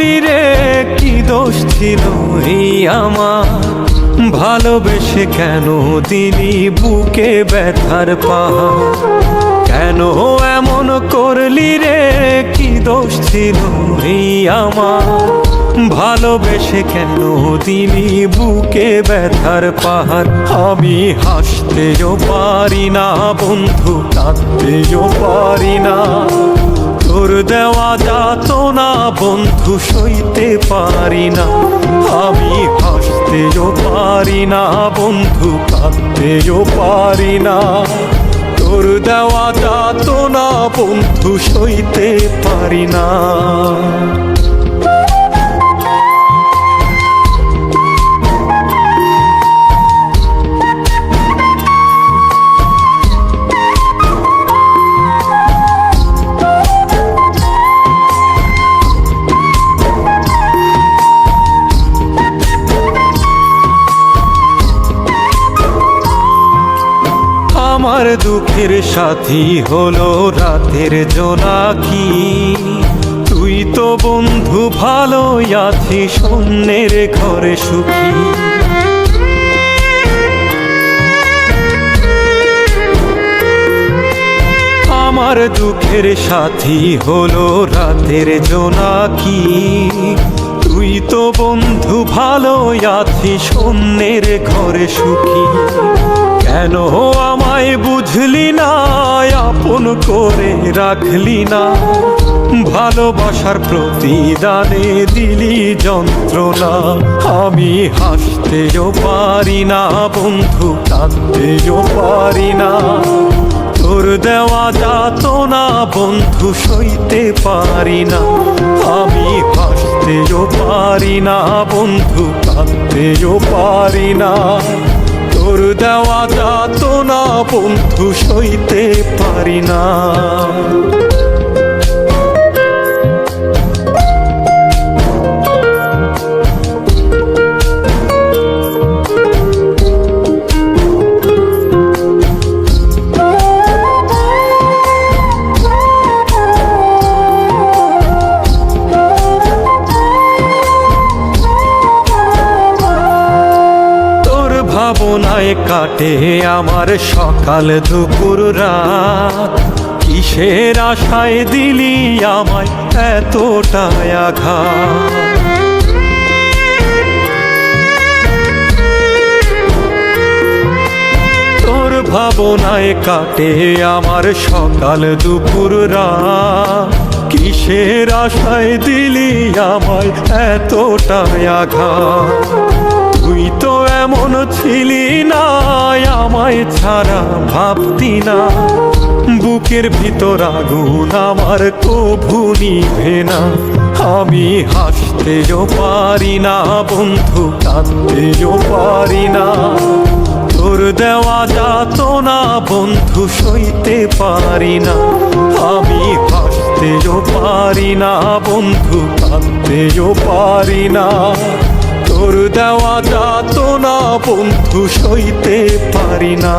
বলিরে রে, কি দোষ ছিল আমার? ভালোবেসে কেন দিলি বুকে ব্যথার পাহাড়? কেন এমন করলি রে, কি দোষ ছিল আমার? ভালোবেসে কেন দিলি বুকে ব্যথার পাহাড়? আমি হাসতেও পারি না, বন্ধু, কাঁদতেও পারি না। তোর দেওয়া যাত না, বন্ধু সইতে পারি না। আমি হাসতেও পারি না, বন্ধু কাঁদতেও পারি না। তোর দেওয়া যাত না, বন্ধু সইতে পারি না। আমার দুঃখের সাথী হলো রাতের জোনাকি। তুই তো বন্ধু, ভালোই আছিস অন্যের ঘরে সুখী। আমার দুঃখের সাথী হলো রাতের জোনাকি। তুই তো বন্ধু, ভালোই আছিস অন্যের ঘরে সুখী। কেন আমায় বুঝলি না, আপন করে রাখলি না? ভালোবাসার প্রতিদানে দিলি যন্ত্রণা। আমি হাসতেও পারি না, বন্ধু কাঁদতেও পারি না। তোর দেওয়া যাত না বন্ধু সইতে পারি না। আমি হাসতেও পারি না, বন্ধু কাঁদতেও পারি না। দেওয়া যাত না বন্ধু সইতে পারি না। ভাবনায় কাটে আমার সকাল দুপুর রাত। কিসের আশায় দিলি আমায় এতটায় আঘাত? তোর ভাবনায় কাটে আমার সকাল দুপুর রাত। কিসের আশায় দিলি আমায় এতটায় আঘাত? তুই তো এমন ছিলি না, আমায় ছাড়া ভাবতি না। বুকের ভিতর আগুন আমার কভু নিভে না। আমি হাসতেও পারি না, বন্ধু, কাঁদতেও পারি না। তোর দেওয়া যাত না, বন্ধু, সইতে পারি না। আমি হাসতেও পারি না, বন্ধু, কাঁদতেও পারি না। তোর দেওয়া যাত না বন্ধু সইতে পারি না।